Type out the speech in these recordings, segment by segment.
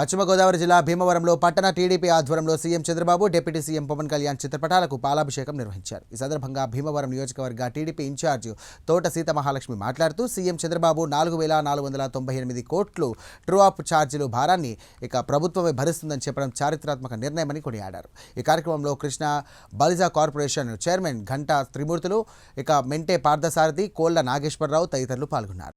పశ్చిమ గోదావరి జిల్లా భీమవరంలో పట్టణ టీడీపీ ఆధ్వర్యంలో CM Chandrababu deputy CM Pawan Kalyan చిత్రపటాలకు పాలాభిషేకం నిర్వహించారు. ఈ సందర్భంగా భీమవరం నియోజకవర్గ టీడీపీ ఇన్ఛార్జ్ తోట సీత మహాలక్ష్మి మాట్లాడుతూ సీఎం చంద్రబాబు నాలుగు వేల నాలుగు వందల తొంభై ఎనిమిది కోట్లు ట్రూ అప్ ఛార్జీలు భారాన్ని ఇక ప్రభుత్వమే భరిస్తుందని చెప్పడం చారిత్రాత్మక నిర్ణయమని కొనియాడారు. ఈ కార్యక్రమంలో కృష్ణ బలిజా కార్పొరేషన్ చైర్మన్ ఘంటా త్రిమూర్తులు ఇక మెంటే పార్థసారథి కోళ్ళ నాగేశ్వరరావు తదితరులు పాల్గొన్నారు.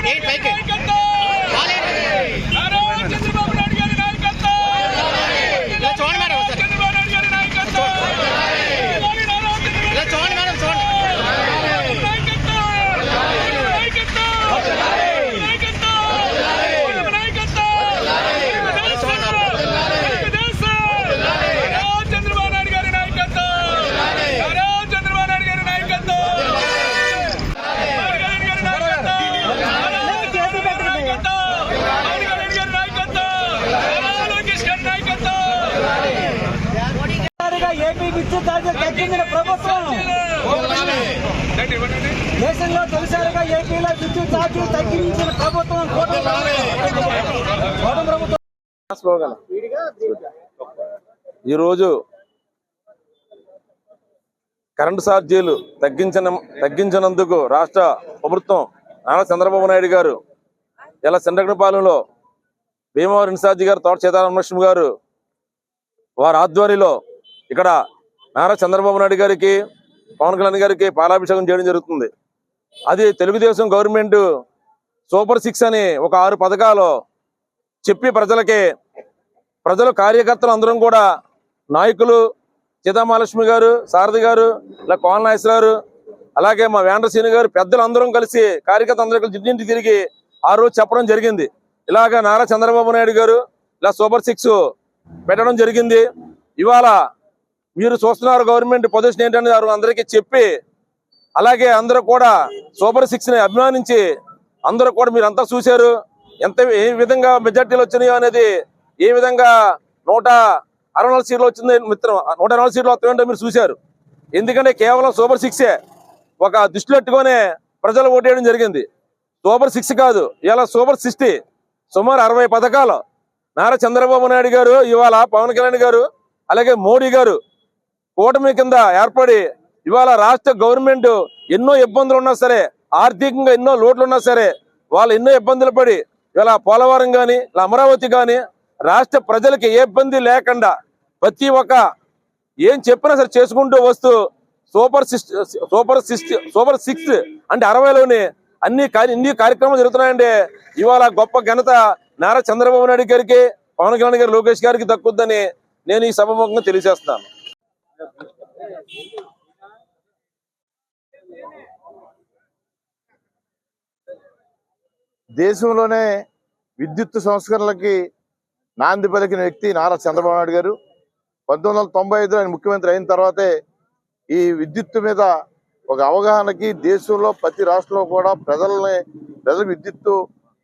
ఏంటి పైకి చెందిన ప్రభుత్వం. దేశంలో తొలిసారిగా ఏపీలో విద్యుత్ ఛార్జీలు తగ్గించిన ప్రభుత్వం ప్రభుత్వం. ఈరోజు కరెంటు ఛార్జీలు తగ్గించిన తగ్గించినందుకు రాష్ట్ర ప్రభుత్వం నారా చంద్రబాబు నాయుడు గారు ఇలా చంద్రగడపాలెంలో భీమవరం ఇన్ఛార్జి గారు తోట సీతారామకృష్ణ గారు వారి ఆధ్వర్యంలో ఇక్కడ నారా చంద్రబాబు నాయుడు గారికి పవన్ కళ్యాణ్ గారికి పాలాభిషేకం చేయడం జరుగుతుంది. అది తెలుగుదేశం గవర్నమెంట్ సూపర్ సిక్స్ అని ఒక ఆరు పథకాలు చెప్పి ప్రజలకి ప్రజలు కార్యకర్తలు అందరం కూడా నాయకులు సీతామహాలక్ష్మి గారు సారథి గారు ఇలా కోన నాగేశ్వర గారు అలాగే మా వేండ్రసీని గారు పెద్దలు అందరం కలిసి కార్యకర్తలు అందరూ కలిసి ఇంటింటి తిరిగి ఆ రోజు చెప్పడం జరిగింది. ఇలాగ నారా చంద్రబాబు నాయుడు గారు ఇలా సూపర్ సిక్స్ పెట్టడం జరిగింది. ఇవాళ మీరు చూస్తున్నారు గవర్నమెంట్ పొజిషన్ ఏంటనేది అందరికీ చెప్పి అలాగే అందరూ కూడా సూపర్ సిక్స్ని అభిమానించి అందరూ కూడా మీరు అంతా చూశారు. ఎంత ఏ విధంగా మెజార్టీలు వచ్చినాయో అనేది ఏ విధంగా నూట అరవై నాలుగు సీట్లు వచ్చింది మిత్రం నూట నాలుగు సీట్లు వస్తాయంటే మీరు చూశారు. ఎందుకంటే కేవలం సూపర్ సిక్సే ఒక దృష్టిలో పెట్టుకొని ప్రజలు ఓటేయడం జరిగింది. సూపర్ సిక్స్ కాదు ఇలా సూపర్ సిక్స్టీ సుమారు అరవై పథకాలు. నారా చంద్రబాబు నాయుడు గారు ఇవాళ పవన్ కళ్యాణ్ గారు అలాగే మోడీ గారు కూటమి కింద ఏర్పడి ఇవాళ రాష్ట్ర గవర్నమెంట్ ఎన్నో ఇబ్బందులు ఉన్నా సరే ఆర్థికంగా ఎన్నో లోట్లు ఉన్నా సరే వాళ్ళు ఎన్నో ఇబ్బందులు పడి ఇలా పోలవరం కానీ ఇలా అమరావతి కానీ రాష్ట్ర ప్రజలకి ఏ ఇబ్బంది లేకుండా ప్రతి ఒక్క ఏం చెప్పినా సరే చేసుకుంటూ వస్తూ super six super six super six అంటే అరవైలోనే అన్ని కార్య- ఇన్ని కార్యక్రమాలు జరుగుతున్నాయంటే ఇవాళ గొప్ప ఘనత నారా చంద్రబాబు నాయుడు గారికి పవన్ కళ్యాణ్ గారు లోకేష్ గారికి దక్కుద్దని నేను ఈ సభముఖంగా తెలియజేస్తున్నాను. దేశంలోనే విద్యుత్ సంస్కరణలకి నాంది పలికిన వ్యక్తి నారా చంద్రబాబు నాయుడు గారు. పంతొమ్మిది వందల తొంభై ఐదులో ఆయన ముఖ్యమంత్రి అయిన తర్వాతే ఈ విద్యుత్తు మీద ఒక అవగాహనకి దేశంలో ప్రతి రాష్ట్రంలో కూడా ప్రజల్ని ప్రజల విద్యుత్తు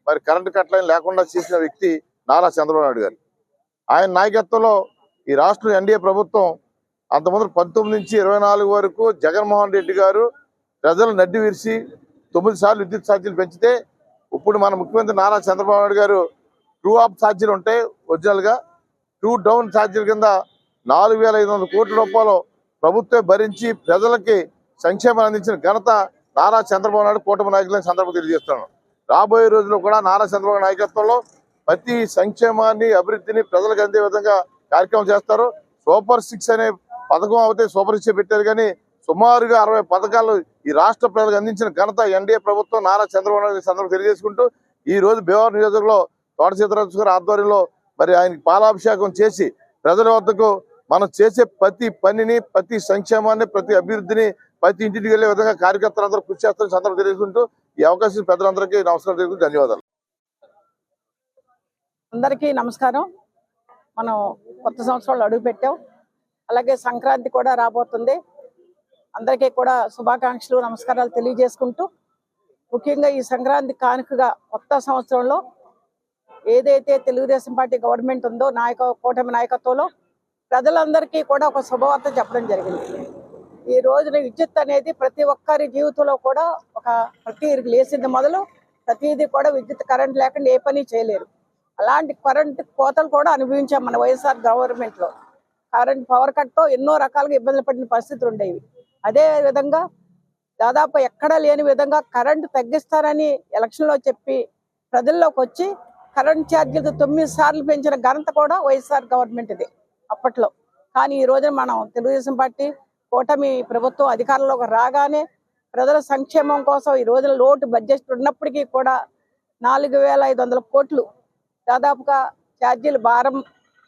మరి కరెంటు కట్టలని లేకుండా చేసిన వ్యక్తి నారా చంద్రబాబు నాయుడు గారు. ఆయన నాయకత్వంలో ఈ రాష్ట్రం ఎన్డీఏ ప్రభుత్వం అంతమంది పంతొమ్మిది నుంచి ఇరవై నాలుగు వరకు జగన్మోహన్ రెడ్డి గారు ప్రజలు నడ్డి విరిసి తొమ్మిది సార్లు విద్యుత్ ఛార్జీలు పెంచితే ఇప్పుడు మన ముఖ్యమంత్రి నారా చంద్రబాబు నాయుడు గారు ట్రూ ఆఫ్ ఛార్జీలు ఉంటాయి ఒరిజినల్గా. టూ ట్రూ డౌన్ ఛార్జీల కింద నాలుగు వేల ఐదు వందల కోట్ల రూపాయలు ప్రభుత్వం భరించి ప్రజలకి సంక్షేమం అందించిన ఘనత నారా చంద్రబాబు నాయుడు కూటమి నాయకులను సందర్భంగా తెలియజేస్తున్నాను. రాబోయే రోజుల్లో కూడా నారా చంద్రబాబు నాయకత్వంలో ప్రతి సంక్షేమాన్ని అభివృద్ధిని ప్రజలకు అందే విధంగా కార్యక్రమం చేస్తారు. సూపర్ సిక్స్ అనే పథకం అయితే సూపర్ పెట్టారు కానీ సుమారుగా అరవై పథకాలు ఈ రాష్ట్ర ప్రజలకు అందించిన ఘనత ఎన్డీఏ ప్రభుత్వం నారా చంద్రబాబు నాయుడు గారి సందర్భంగా తెలియజేసుకుంటూ ఈ రోజు భీమవరం నియోజకవర్గంలో తోట సీతారాజు గారి ఆధ్వర్యంలో మరి ఆయనకి పాలాభిషేకం చేసి ప్రజల వద్దకు మనం చేసే ప్రతి పనిని ప్రతి సంక్షేమాన్ని ప్రతి అభివృద్ధిని ప్రతి ఇంటికి వెళ్ళే విధంగా కార్యకర్తలందరూ కృషి చేస్తారని సందర్భం తెలియజేసుకుంటూ ఈ అవకాశం పెద్దలందరికీ నమస్కారం తెలుపుతూ ధన్యవాదాలు. అందరికీ నమస్కారం. మనం కొత్త సంవత్సరాలు అడుగు పెట్టాం అలాగే సంక్రాంతి కూడా రాబోతుంది. అందరికీ కూడా శుభాకాంక్షలు నమస్కారాలు తెలియజేసుకుంటూ ముఖ్యంగా ఈ సంక్రాంతి కానుకగా కొత్త సంవత్సరంలో ఏదైతే తెలుగుదేశం పార్టీ గవర్నమెంట్ ఉందో నాయక కూటమి నాయకత్వంలో ప్రజలందరికీ కూడా ఒక శుభవార్త చెప్పడం జరిగింది. ఈ రోజున విద్యుత్ అనేది ప్రతి ఒక్కరి జీవితంలో కూడా ఒక ప్రతి లేచింది మొదలు ప్రతిదీ కూడా విద్యుత్ కరెంట్ లేకుండా ఏ పని చేయలేరు. అలాంటి కరెంట్ కోతలు కూడా అనుభవించాం మన వైఎస్ఆర్ గవర్నమెంట్లో కరెంట్ పవర్ కట్తో ఎన్నో రకాలుగా ఇబ్బందులు పడిన పరిస్థితులు ఉండేవి అదే విధంగా దాదాపు ఎక్కడా లేని విధంగా కరెంటు తగ్గిస్తారని ఎలక్షన్లో చెప్పి ప్రజల్లోకి వచ్చి కరెంట్ ఛార్జీలు తొమ్మిది సార్లు పెంచిన ఘనత కూడా వైఎస్ఆర్ గవర్నమెంట్ ఇది అప్పట్లో. కానీ ఈ రోజున మనం తెలుగుదేశం పార్టీ కూటమి ప్రభుత్వం అధికారంలోకి రాగానే ప్రజల సంక్షేమం కోసం ఈ రోజున లోటు బడ్జెట్ ఉన్నప్పటికీ కూడా నాలుగు వేల ఐదు వందల కోట్లు దాదాపుగా ఛార్జీలు భారం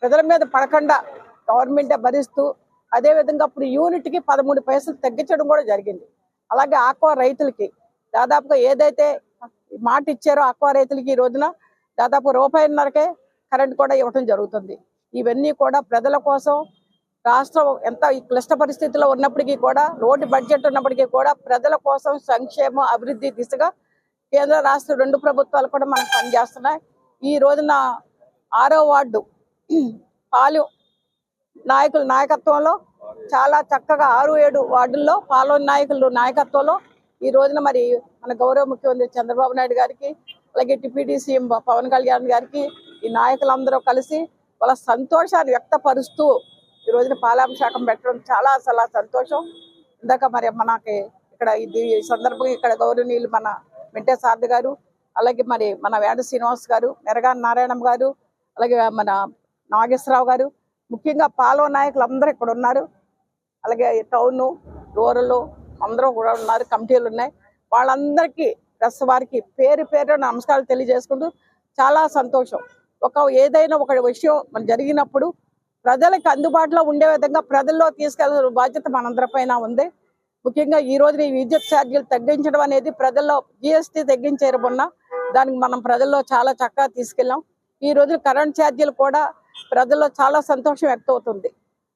ప్రజల మీద పడకుండా గవర్నమెంటే భరిస్తూ అదే విధంగా ఇప్పుడు యూనిట్కి పదమూడు పైసలు తగ్గించడం కూడా జరిగింది. అలాగే ఆక్వా రైతులకి దాదాపుగా ఏదైతే మాట ఇచ్చారో ఆక్వా రైతులకి ఈ రోజున దాదాపు రూపాయిన్నరకే కరెంట్ కూడా ఇవ్వడం జరుగుతుంది. ఇవన్నీ కూడా ప్రజల కోసం రాష్ట్రం ఎంత ఈ క్లిష్ట పరిస్థితిలో ఉన్నప్పటికీ కూడా లోటు బడ్జెట్ ఉన్నప్పటికీ కూడా ప్రజల కోసం సంక్షేమ అభివృద్ధి దిశగా కేంద్ర రాష్ట్ర రెండు ప్రభుత్వాలు కూడా మనకు పనిచేస్తున్నాయి. ఈ రోజున ఆరో వార్డు పాలు నాయకుల నాయకత్వంలో చాలా చక్కగా ఆరు ఏడు వార్డుల్లో పాలన నాయకులు నాయకత్వంలో ఈ రోజున మరి మన గౌరవ ముఖ్యమంత్రి చంద్రబాబు నాయుడు గారికి అలాగే డిప్యూటీ సీఎం పవన్ కళ్యాణ్ గారికి ఈ నాయకులందరూ కలిసి వాళ్ళ సంతోషాన్ని వ్యక్తపరుస్తూ ఈ రోజున పాలాభిషేకం పెట్టడం చాలా చాలా సంతోషం. ఇందాక మరి మనకి ఇక్కడ ఇది సందర్భంగా ఇక్కడ గౌరవనీయులు మన వెంటే సారథి గారు అలాగే మరి మన వేడ శ్రీనివాస్ గారు మెరగా నారాయణం గారు అలాగే మన నాగేశ్వరరావు గారు ముఖ్యంగా పాలవ నాయకులు అందరూ ఇక్కడ ఉన్నారు. అలాగే టౌన్ రూరల్ అందరూ కూడా ఉన్నారు కమిటీలు ఉన్నాయి. వాళ్ళందరికీ ప్రెస్ వారికి పేరు పేరు నమస్కారాలు తెలియజేసుకుంటూ చాలా సంతోషం. ఒక ఏదైనా ఒక విషయం మన జరిగినప్పుడు ప్రజలకు అందుబాటులో ఉండే విధంగా ప్రజల్లో తీసుకెళ్ళాల్సిన బాధ్యత మనందరిపైన ఉంది. ముఖ్యంగా ఈ రోజున ఈ విద్యుత్ ఛార్జీలు తగ్గించడం అనేది ప్రజల్లో జిఎస్టీ తగ్గించారు దానికి మనం ప్రజల్లో చాలా చక్కగా తీసుకెళ్ళాం. ఈ రోజు కరెంట్ ఛార్జీలు కూడా ప్రజల్లో చాలా సంతోషం వ్యక్తమవుతుంది.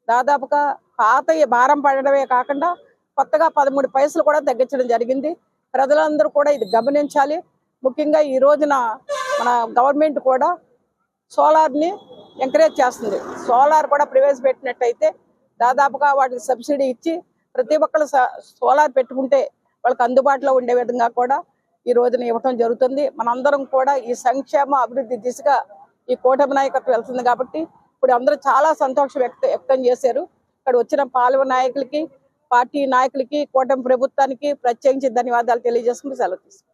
దాదాపుగా పాత భారం పడడమే కాకుండా కొత్తగా పదమూడు పైసలు కూడా తగ్గించడం జరిగింది. ప్రజలందరూ కూడా ఇది గమనించాలి. ముఖ్యంగా ఈ రోజున మన గవర్నమెంట్ కూడా సోలార్ని ఎంకరేజ్ చేస్తుంది. సోలార్ కూడా ప్రవేశపెట్టినట్టయితే దాదాపుగా వాటికి సబ్సిడీ ఇచ్చి ప్రతి ఒక్కరు సోలార్ పెట్టుకుంటే వాళ్ళకి అందుబాటులో ఉండే విధంగా కూడా ఈ రోజున ఇవ్వటం జరుగుతుంది. మనందరం కూడా ఈ సంక్షేమ అభివృద్ధి దిశగా ఈ కూటమి నాయకత్వం వెళ్తుంది కాబట్టి ఇప్పుడు అందరూ చాలా సంతోషం వ్యక్త వ్యక్తం చేశారు. ఇక్కడ వచ్చిన పాల్వ నాయకులకి పార్టీ నాయకులకి కూటమి ప్రభుత్వానికి ప్రత్యేకించి ధన్యవాదాలు తెలియజేసుకుంటూ సెలవు తీసుకుంటాం